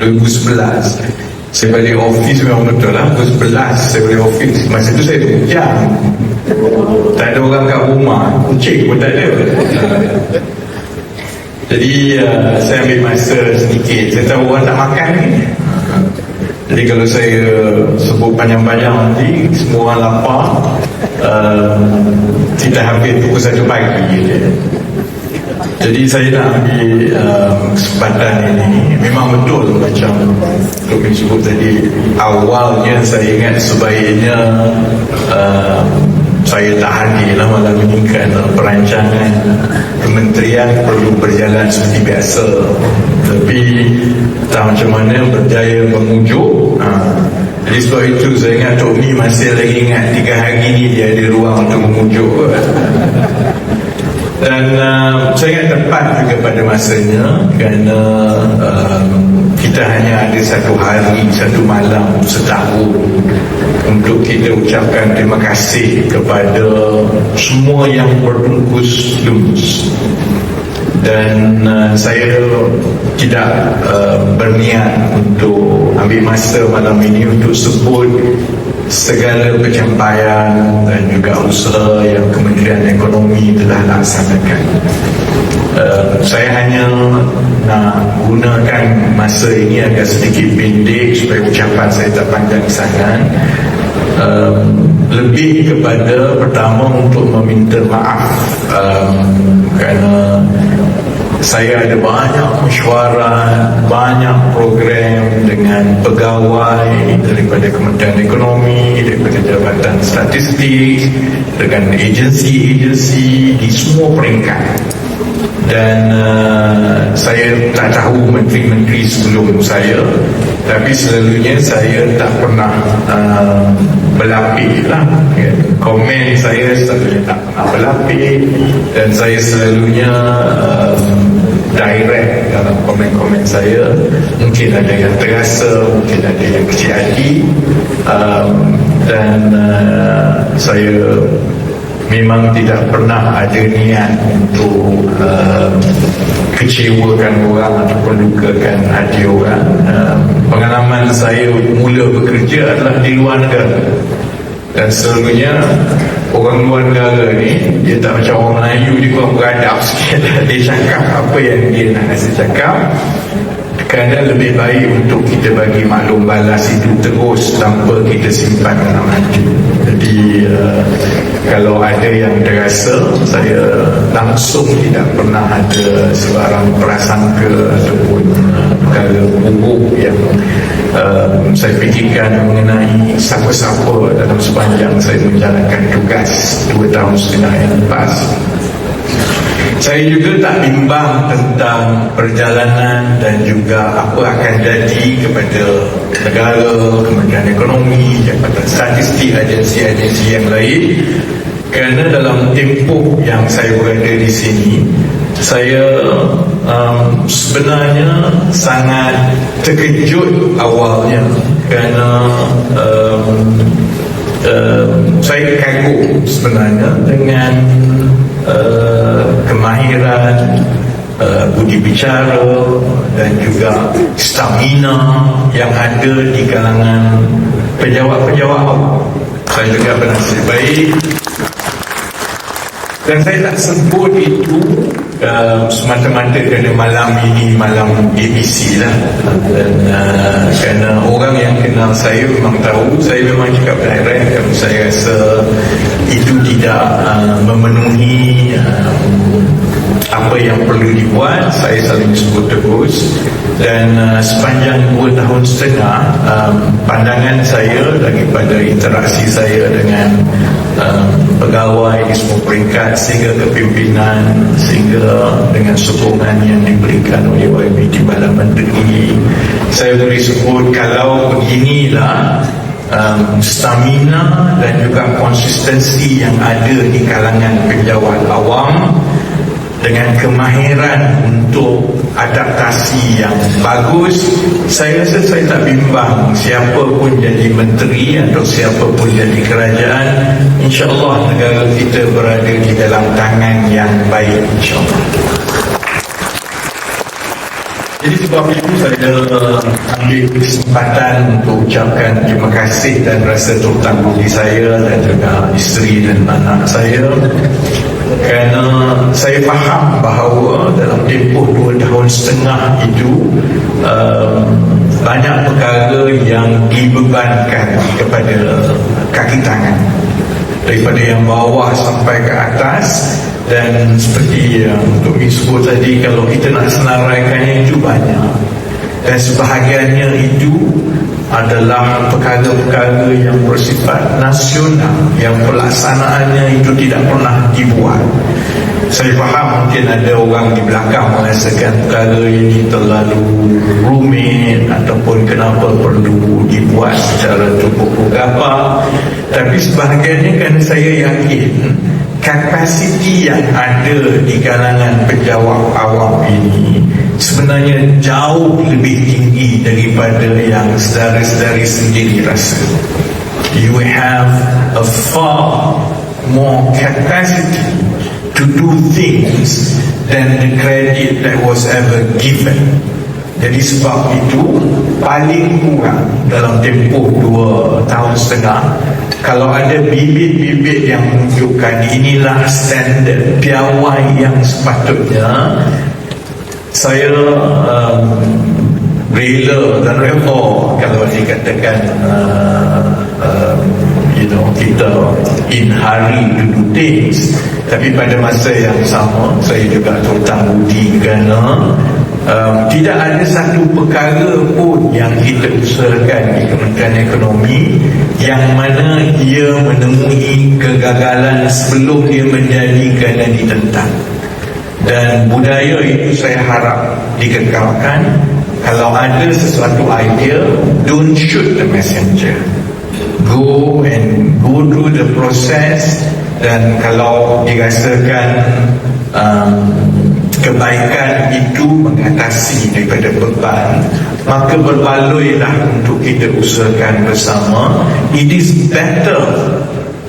2011 saya balik office memang betul lah. 2011 saya balik office masa tu saya hujan tak ada orang kat rumah. Kucing pun tak ada. Jadi uh, saya ambil masa sedikit. Saya tahu orang tak makan ni. Jadi kalau saya sebut panjang-panjang nanti semua orang lapar uh, kita hampir pukul satu pagi je jadi saya nak ambil uh, kesempatan ini. Memang betul macam Tok Bin sebut tadi Awalnya saya ingat sebaiknya uh, Saya tak hadir lah malam ini Kerana perancangan Kementerian perlu berjalan seperti biasa. Tapi Tak macam mana berjaya mengujuk uh, jadi sebab itu saya ingat Tok Mi masih lagi ingat Tiga hari ni dia ada ruang untuk mengujuk dan uh, saya ingat tepat juga pada masanya kerana uh, kita hanya ada satu hari, satu malam setahun untuk kita ucapkan terima kasih kepada semua yang berbungkus lumus. Dan uh, saya tidak uh, berniat untuk ambil masa malam ini untuk sebut segala pencapaian dan juga usaha yang Kementerian Ekonomi telah laksanakan. Uh, saya hanya nak gunakan masa ini agak sedikit pendek supaya ucapan saya tak panjang sangat. Uh, lebih kepada pertama untuk meminta maaf um, kerana saya ada banyak mesyuarat, banyak program dengan pegawai daripada Kementerian Ekonomi, daripada Jabatan Statistik, dengan agensi-agensi di semua peringkat. Dan uh, saya tak tahu menteri-menteri sebelum saya, tapi selalunya saya tak pernah uh, berlapik lah. Ya. Komen saya selalunya tak pernah berlapik dan saya selalunya uh, direct dalam komen-komen saya mungkin ada yang terasa mungkin ada yang kecil hati um, dan uh, saya memang tidak pernah ada niat untuk uh, kecewakan orang ataupun lukakan hati orang. Uh, pengalaman saya mula bekerja adalah di luar negara. Dan selalunya orang luar negara ni dia tak macam orang Melayu dia kurang beradab sikit. Dia cakap apa yang dia nak rasa cakap kerana lebih baik untuk kita bagi maklum balas itu terus tanpa kita simpan dalam hati. Jadi uh, kalau ada yang terasa saya langsung tidak pernah ada sebarang prasangka ataupun uh, perkara buruk yang uh, saya fikirkan mengenai siapa-siapa dalam sepanjang saya menjalankan tugas dua tahun setengah yang lepas saya juga tak bimbang tentang perjalanan dan juga apa akan jadi kepada negara, Kementerian Ekonomi, Jabatan Statistik, agensi-agensi yang lain. Kerana dalam tempoh yang saya berada di sini saya um, sebenarnya sangat terkejut awalnya kerana um, um, saya kagum sebenarnya dengan uh, kemahiran uh, budi bicara dan juga stamina yang ada di kalangan penjawat-penjawat saya juga bernasib baik. Dan saya tak sebut itu semata-mata kerana malam ini malam ABC lah. Dan uh, kerana orang yang kenal saya memang tahu saya memang cakap direct kalau saya rasa itu tidak uh, memenuhi uh, apa yang perlu dibuat saya saling sebut terus. Dan uh, sepanjang 2 tahun setengah um, pandangan saya daripada interaksi saya dengan um, pegawai di semua peringkat sehingga kepimpinan sehingga dengan sokongan yang diberikan oleh YB Timbalan Menteri saya boleh sebut kalau beginilah um, stamina dan juga konsistensi yang ada di kalangan penjawat awam dengan kemahiran untuk adaptasi yang bagus. Saya rasa saya tak bimbang siapa pun jadi menteri atau siapa pun jadi kerajaan. insyaAllah negara kita berada di dalam tangan yang baik insyaAllah. Jadi sebab itu saya ambil kesempatan untuk ucapkan terima kasih dan rasa terutang budi saya dan juga isteri dan anak saya kerana saya faham bahawa dalam tempoh dua tahun setengah itu um, banyak perkara yang dibebankan kepada kaki tangan. Daripada yang bawah sampai ke atas dan seperti yang untuk disebut tadi kalau kita nak senaraikannya itu banyak dan sebahagiannya itu adalah perkara-perkara yang bersifat nasional yang pelaksanaannya itu tidak pernah dibuat saya faham mungkin ada orang di belakang merasakan perkara ini terlalu rumit ataupun kenapa perlu dibuat secara cukup apa tapi sebahagiannya kan saya yakin kapasiti yang ada di kalangan penjawab awam ini sebenarnya jauh lebih tinggi daripada yang sedari-sedari sendiri rasa. You have a far more capacity to do things than the credit that was ever given. Jadi sebab itu paling kurang dalam tempoh dua tahun setengah kalau ada bibit-bibit yang menunjukkan inilah standard piawai yang sepatutnya saya um, rela dan rela kalau dikatakan uh, um, you know kita in hurry to do things tapi pada masa yang sama saya juga terutang budi kerana um, tidak ada satu perkara pun yang kita usahakan di Kementerian Ekonomi yang mana ia menemui kegagalan sebelum dia menjadi kerana ditentang. Dan budaya itu saya harap dikekalkan. Kalau ada sesuatu idea don't shoot the messenger. Go and go through the process dan kalau dirasakan um, kebaikan itu mengatasi daripada beban maka berbaluilah untuk kita usahakan bersama. It is better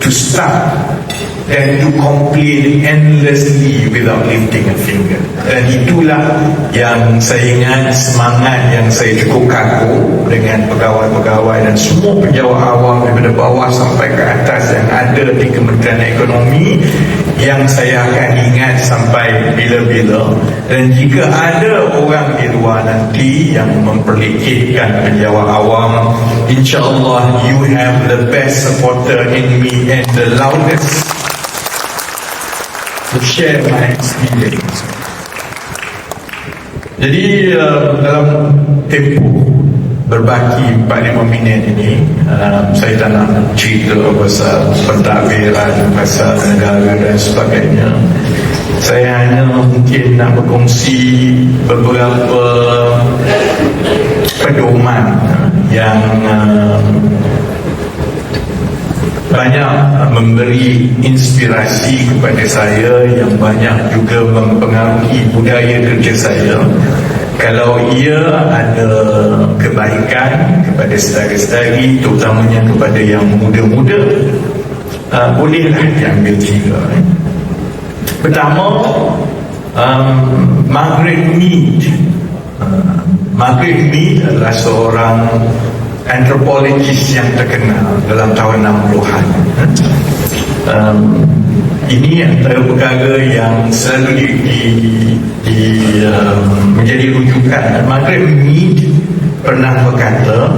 to start dan to complain endlessly without lifting a finger. Dan itulah yang saya ingat semangat yang saya cukup kaku dengan pegawai-pegawai dan semua penjawat awam daripada bawah sampai ke atas yang ada di Kementerian Ekonomi yang saya akan ingat sampai bila-bila. Dan jika ada orang di luar nanti yang memperlikitkan penjawat awam insyaAllah you have the best supporter in me and the loudest to share my experience. Jadi uh, dalam tempoh berbaki 4-5 minit ini uh, saya tak nak cerita pasal pentadbiran pasal negara dan sebagainya saya hanya mungkin nak berkongsi beberapa pedoman yang uh, banyak memberi inspirasi kepada saya yang banyak juga mempengaruhi budaya kerja saya. Kalau ia ada kebaikan kepada saudara-saudari terutamanya kepada yang muda-muda uh, bolehlah diambil tiga pertama um, Margaret Mead uh, Margaret Mead adalah seorang antropologis yang terkenal dalam tahun 60-an. Um, ini antara perkara yang selalu di, di, di um, menjadi rujukan. Margaret Mead pernah berkata,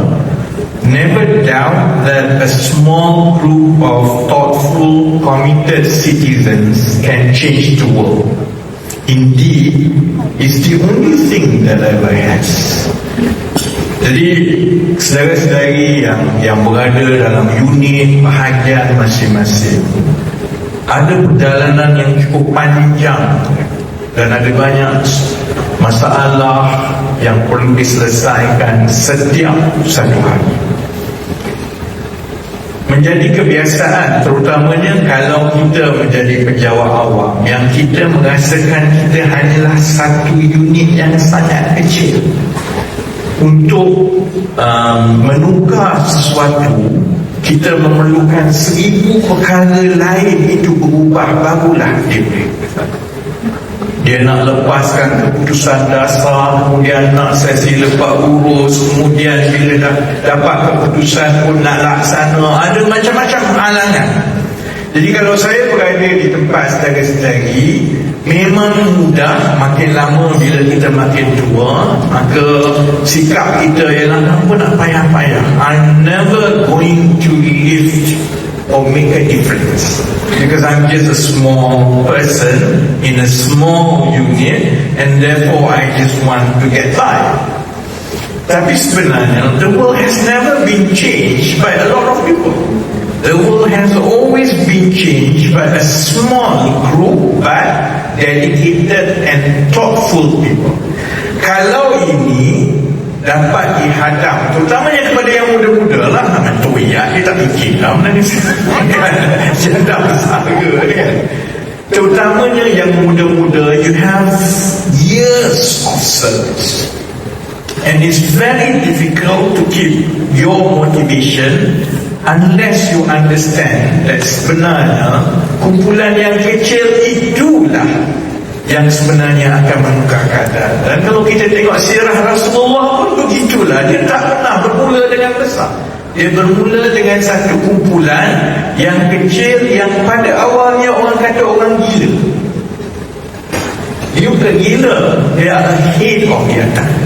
Never doubt that a small group of thoughtful, committed citizens can change the world. Indeed, it's the only thing that ever has. Jadi saudara-saudari yang yang berada dalam unit bahagian masing-masing ada perjalanan yang cukup panjang dan ada banyak masalah yang perlu diselesaikan setiap satu hari. Menjadi kebiasaan terutamanya kalau kita menjadi penjawat awam yang kita merasakan kita hanyalah satu unit yang sangat kecil untuk um, menukar sesuatu kita memerlukan seribu perkara lain itu berubah barulah dia. Dia nak lepaskan keputusan dasar kemudian nak sesi lepas urus kemudian bila dah dapat keputusan pun nak laksana. Ada macam-macam halangan. Jadi kalau saya berada di tempat setari-setari Memang mudah makin lama bila kita makin tua Maka sikap kita ialah apa nak payah-payah? I'm never going to lift or make a difference. Because I'm just a small person in a small unit And therefore I just want to get by. Tapi sebenarnya the world has never been changed by a lot of people The world has always been changed by a small group but dedicated and thoughtful people. Kalau ini dapat dihadap terutamanya kepada yang muda-muda lah nak ya. Dia tak fikir lah mana ni janda besar kan. Terutamanya yang muda-muda you have years of service. And it's very difficult to keep your motivation unless you understand that sebenarnya kumpulan yang kecil itulah yang sebenarnya akan menukar keadaan. Dan kalau kita tengok sirah Rasulullah pun begitulah. Dia tak pernah bermula dengan besar. Dia bermula dengan satu kumpulan yang kecil yang pada awalnya orang kata orang gila. Dia bukan gila dia ahead of dia tak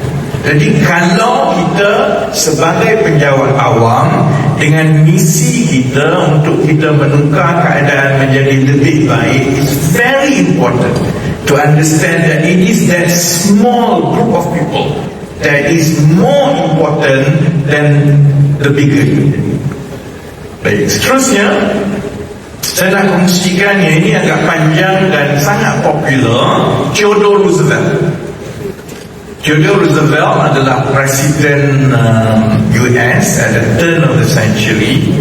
jadi kalau kita sebagai penjawat awam dengan misi kita untuk kita menukar keadaan menjadi lebih baik it's very important to understand that it is that small group of people that is more important than the bigger Baik, seterusnya saya nak kongsikan ini agak panjang dan sangat popular Theodore Roosevelt Theodore Roosevelt adalah presiden um, US at the turn of the century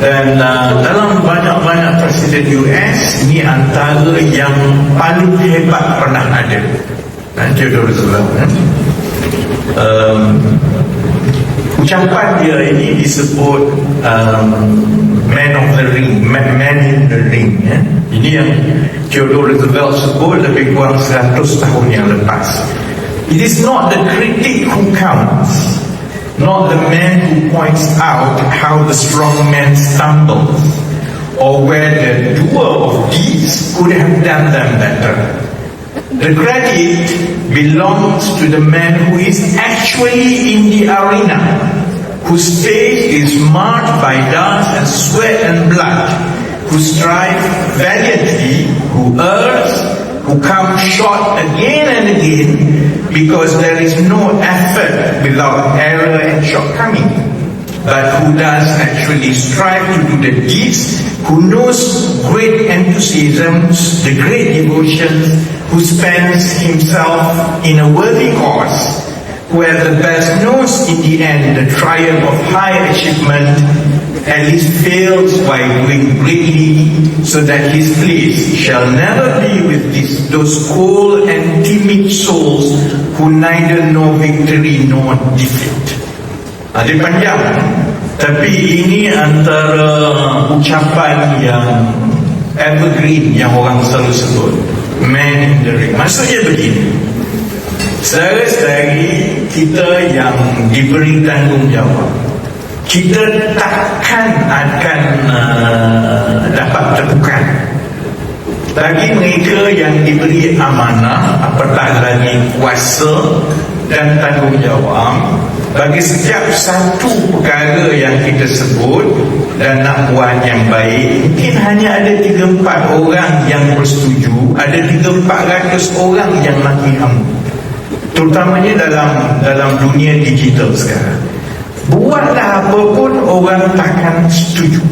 dan uh, dalam banyak-banyak presiden US ini antara yang paling hebat pernah ada uh, Theodore Roosevelt eh? um, ucapan dia ini disebut um, man of the ring man, man in the ring eh? ini yang Theodore Roosevelt sebut lebih kurang 100 tahun yang lepas It is not the critic who counts, not the man who points out how the strong man stumbles, or where the doer of deeds could have done them better. The credit belongs to the man who is actually in the arena, whose stage is marked by dance and sweat and blood, who strives valiantly, who errs, who come short again and again because there is no effort without error and shortcoming. But who does actually strive to do the deeds, who knows great enthusiasm, the great devotion, who spends himself in a worthy cause, who at the best knows in the end the triumph of high achievement and he fails by doing greatly so that his place shall never be with this, those cold and timid souls who neither know victory nor defeat. Ada panjang tapi ini antara ucapan yang evergreen yang orang selalu sebut. Man in the ring maksudnya begini. Sedari kita yang diberi tanggungjawab kita takkan akan uh, dapat terbuka. Bagi mereka yang diberi amanah apatah lagi kuasa dan tanggungjawab bagi setiap satu perkara yang kita sebut dan nak buat yang baik mungkin hanya ada 3-4 orang yang bersetuju ada 3-400 orang yang mati hamu terutamanya dalam dalam dunia digital sekarang Buatlah apa pun orang takkan setuju.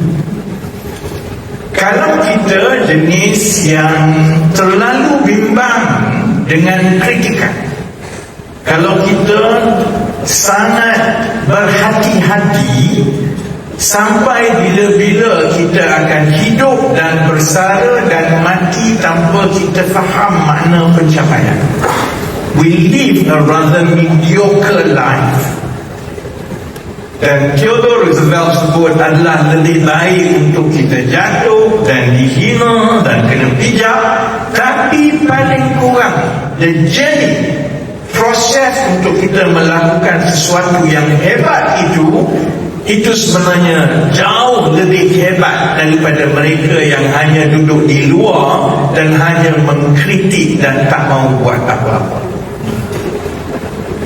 Kalau kita jenis yang terlalu bimbang dengan kritikan Kalau kita sangat berhati-hati Sampai bila-bila kita akan hidup dan bersara dan mati tanpa kita faham makna pencapaian. We live a rather mediocre life dan Theodore Roosevelt sebut adalah lebih baik untuk kita jatuh dan dihina dan kena pijak tapi paling kurang the journey proses untuk kita melakukan sesuatu yang hebat itu itu sebenarnya jauh lebih hebat daripada mereka yang hanya duduk di luar dan hanya mengkritik dan tak mau buat apa-apa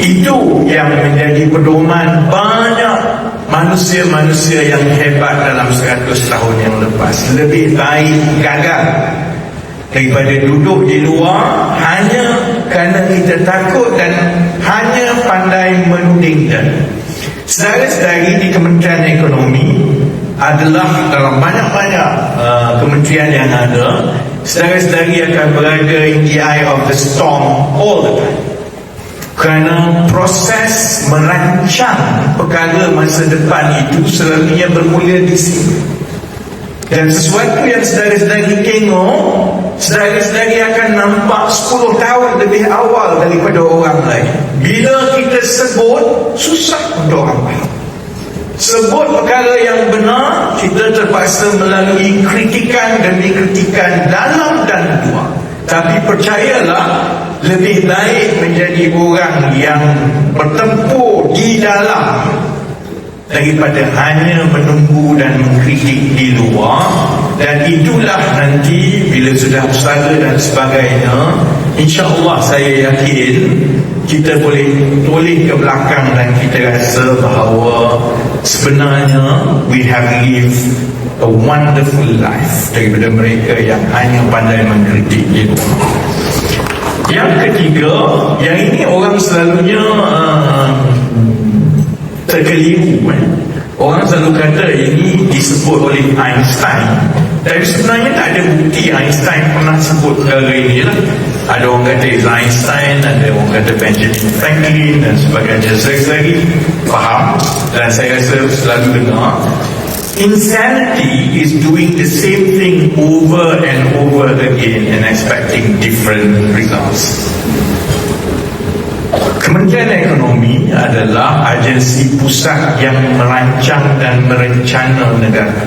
itu yang menjadi pedoman banyak manusia-manusia yang hebat dalam 100 tahun yang lepas. Lebih baik gagal daripada duduk di luar hanya kerana kita takut dan hanya pandai menudingkan. Sedari-sedari di Kementerian Ekonomi adalah dalam banyak-banyak uh, kementerian yang ada, sedari-sedari akan berada in the eye of the storm all the time kerana proses merancang perkara masa depan itu selalunya bermula di sini. Dan sesuatu yang sedari-sedari tengok sedari-sedari akan nampak 10 tahun lebih awal daripada orang lain. Bila kita sebut susah untuk orang faham sebut perkara yang benar kita terpaksa melalui kritikan demi kritikan dalam dan luar tapi percayalah lebih baik menjadi orang yang bertempur di dalam daripada hanya menunggu dan mengkritik di luar. Dan itulah nanti bila sudah usaha dan sebagainya insyaAllah saya yakin kita boleh toleh ke belakang dan kita rasa bahawa sebenarnya we have lived a wonderful life daripada mereka yang hanya pandai mengkritik luar yang ketiga, yang ini orang selalunya uh, terkeliru. Eh. Orang selalu kata ini disebut oleh Einstein. Tapi sebenarnya tak ada bukti Einstein pernah sebut perkara ini lah. Ada orang kata Einstein, ada orang kata Benjamin Franklin dan sebagainya. Saya lagi faham dan saya rasa selalu dengar Insanity is doing the same thing over and over again and expecting different results. Kementerian Ekonomi adalah agensi pusat yang merancang dan merencana negara.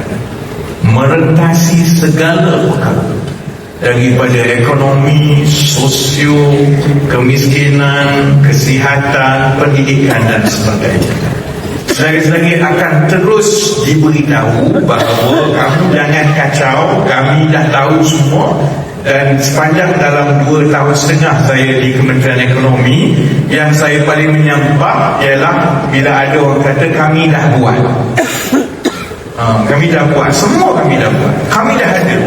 Merentasi segala perkara daripada ekonomi, sosio, kemiskinan, kesihatan, pendidikan dan sebagainya selagi-selagi akan terus diberitahu bahawa kamu jangan kacau kami dah tahu semua. Dan sepanjang dalam dua tahun setengah saya di Kementerian Ekonomi yang saya paling menyampak ialah bila ada orang kata kami dah buat. Uh, kami dah buat. Semua kami dah buat. Kami dah ada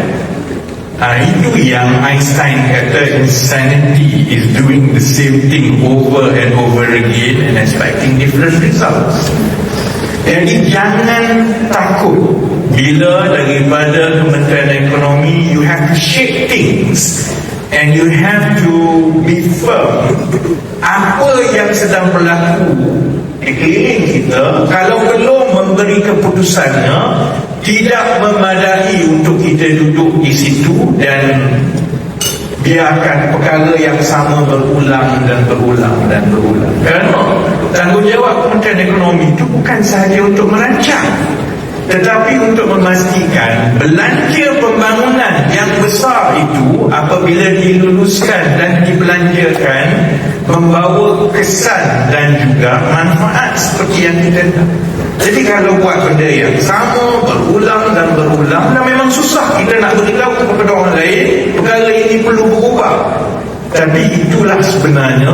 Uh, itu yang Einstein kata insanity is doing the same thing over and over again and expecting different results. Jadi jangan takut bila daripada Kementerian Ekonomi you have to shape things and you have to be firm. Apa yang sedang berlaku di keliling kita kalau belum memberi keputusannya tidak memadai untuk kita duduk di situ dan biarkan perkara yang sama berulang dan berulang dan berulang. Kerana tanggungjawab Kementerian Ekonomi itu bukan sahaja untuk merancang tetapi untuk memastikan belanja pembangunan yang besar itu apabila diluluskan dan dibelanjakan membawa kesan dan juga manfaat seperti yang kita tahu. Jadi kalau buat benda yang sama berulang dan berulang dan memang susah kita nak beritahu kepada orang lain perkara ini perlu berubah tapi itulah sebenarnya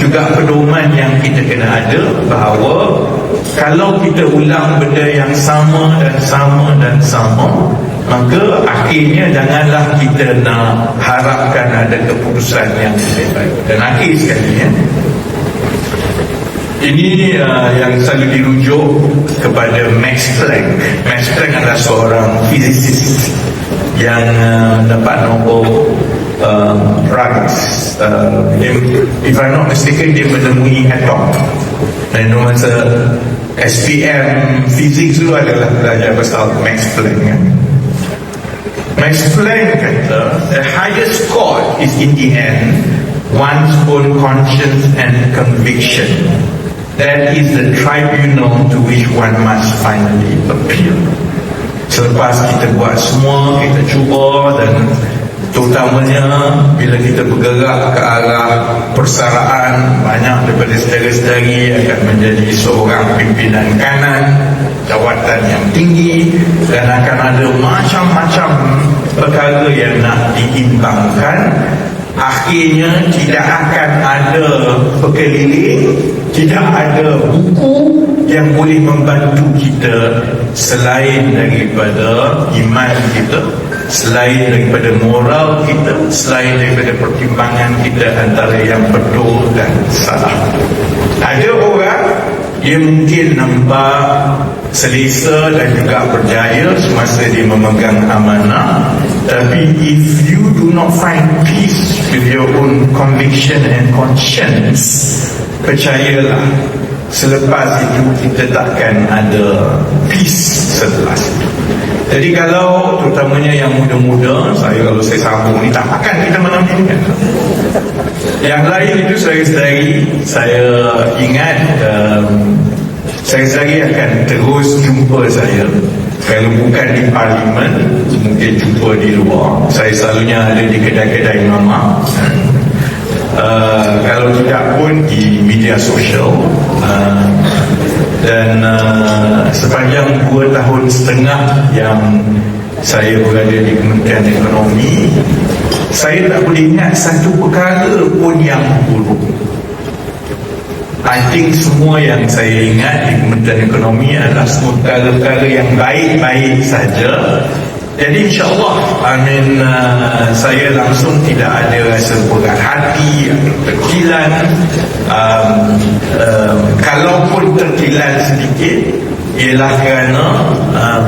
juga pedoman yang kita kena ada bahawa kalau kita ulang benda yang sama dan sama dan sama maka akhirnya janganlah kita nak harapkan ada keputusan yang lebih baik. Dan akhir sekali ya. Ini uh, yang selalu dirujuk kepada Max Planck. Max Planck adalah seorang fizisis yang uh, dapat nombor uh, prize uh, if I'm not mistaken dia menemui atom dan masa SPM fizik itu adalah belajar pasal Max Planck kan? Max Planck kata the highest God is in the end one's own conscience and conviction that is the tribunal to which one must finally appeal. Selepas kita buat semua, kita cuba dan terutamanya bila kita bergerak ke arah persaraan banyak daripada saudara-saudari akan menjadi seorang pimpinan kanan jawatan yang tinggi dan akan ada macam-macam perkara yang nak diimbangkan akhirnya tidak akan ada pekeliling tidak ada buku yang boleh membantu kita selain daripada iman kita selain daripada moral kita selain daripada pertimbangan kita antara yang betul dan salah. Ada orang dia mungkin nampak selesa dan juga berjaya semasa dia memegang amanah tapi if you do not find peace with your own conviction and conscience percayalah selepas itu kita takkan ada peace selepas itu. Jadi kalau terutamanya yang muda-muda saya kalau saya sambung ni tak akan kita menampilkan yang lain itu saya sedari saya ingat um, saya sedari akan terus jumpa saya. Kalau bukan di parlimen mungkin jumpa di luar. Saya selalunya ada di kedai-kedai mama Uh, kalau tidak pun di media sosial uh, dan uh, sepanjang dua tahun setengah yang saya berada di Kementerian Ekonomi saya tak boleh ingat satu perkara pun yang buruk. I think semua yang saya ingat di Kementerian Ekonomi adalah semua perkara-perkara yang baik-baik saja jadi insyaAllah mean uh, Saya langsung tidak ada rasa berat hati terkilan. Um, um, Kalaupun terkilan sedikit Ialah kerana um,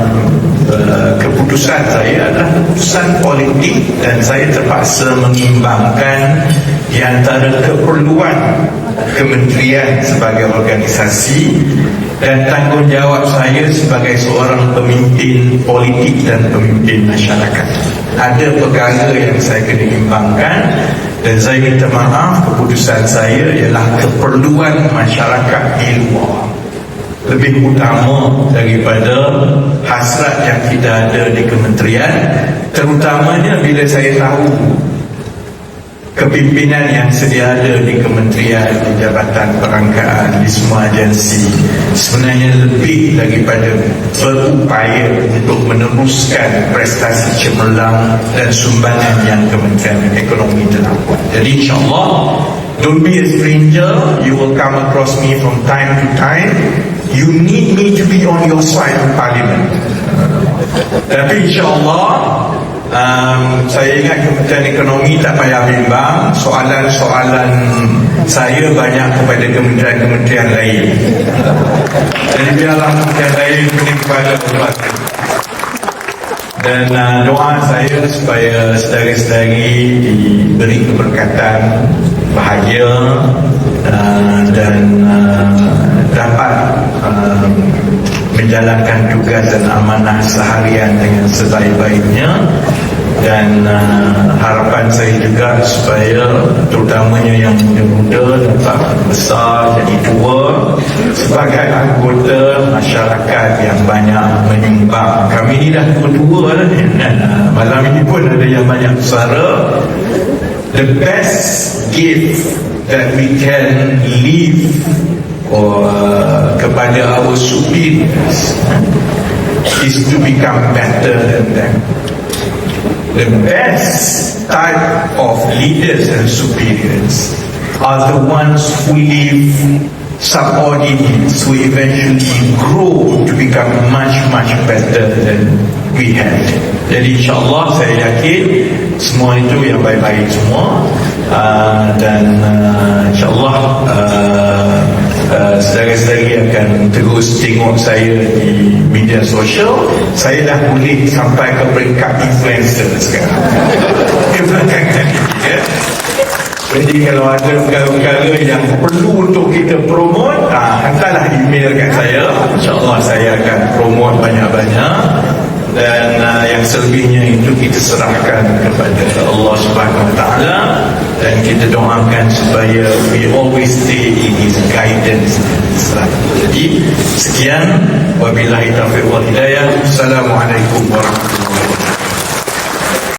uh, Keputusan saya adalah keputusan politik Dan saya terpaksa mengimbangkan Di antara keperluan Kementerian sebagai organisasi dan tanggungjawab saya sebagai seorang pemimpin politik dan pemimpin masyarakat. Ada perkara yang saya kena imbangkan dan saya minta maaf keputusan saya ialah keperluan masyarakat di luar lebih utama daripada hasrat yang kita ada di kementerian terutamanya bila saya tahu kepimpinan yang sedia ada di kementerian, di jabatan perangkaan, di semua agensi sebenarnya lebih daripada berupaya untuk meneruskan prestasi cemerlang dan sumbangan yang kementerian ekonomi telah buat. Jadi insyaAllah, don't be a stranger, you will come across me from time to time. You need me to be on your side in parliament. Tapi insyaAllah, um, saya ingat Kementerian Ekonomi tak payah bimbang. Soalan-soalan saya banyak kepada kementerian-kementerian lain. Jadi biarlah kementerian lain ini kepada Allah dan uh, doa saya supaya sedari-sedari diberi keberkatan bahagia uh, dan uh, dapat uh, menjalankan tugas dan amanah seharian dengan sebaik-baiknya. Dan uh, harapan saya juga supaya terutamanya yang muda-muda dapat besar jadi tua sebagai anggota masyarakat yang banyak menyumbang. Kami ni dah tua-tua uh, malam ini pun ada yang banyak suara the best gift that we can leave or uh, kepada our superiors is to become better than them. The best type of leaders and superiors are the ones who live subordinates who eventually grow to become much much better than we had. Jadi insyaAllah saya yakin semua itu yang baik-baik semua uh, dan uh, insyaAllah uh, Uh, saudara-saudari akan terus tengok saya di media sosial saya dah boleh sampai ke peringkat influencer sekarang ya. Jadi kalau ada perkara-perkara yang perlu untuk kita promote ah, hantarlah email kat saya. insyaAllah saya akan promote banyak-banyak. Dan uh, yang selebihnya itu kita serahkan kepada Allah Subhanahu Wa Taala. Dan kita doakan supaya we always stay in his guidance jadi sekian. Wabillahi taufiq wal hidayah. Assalamualaikum warahmatullahi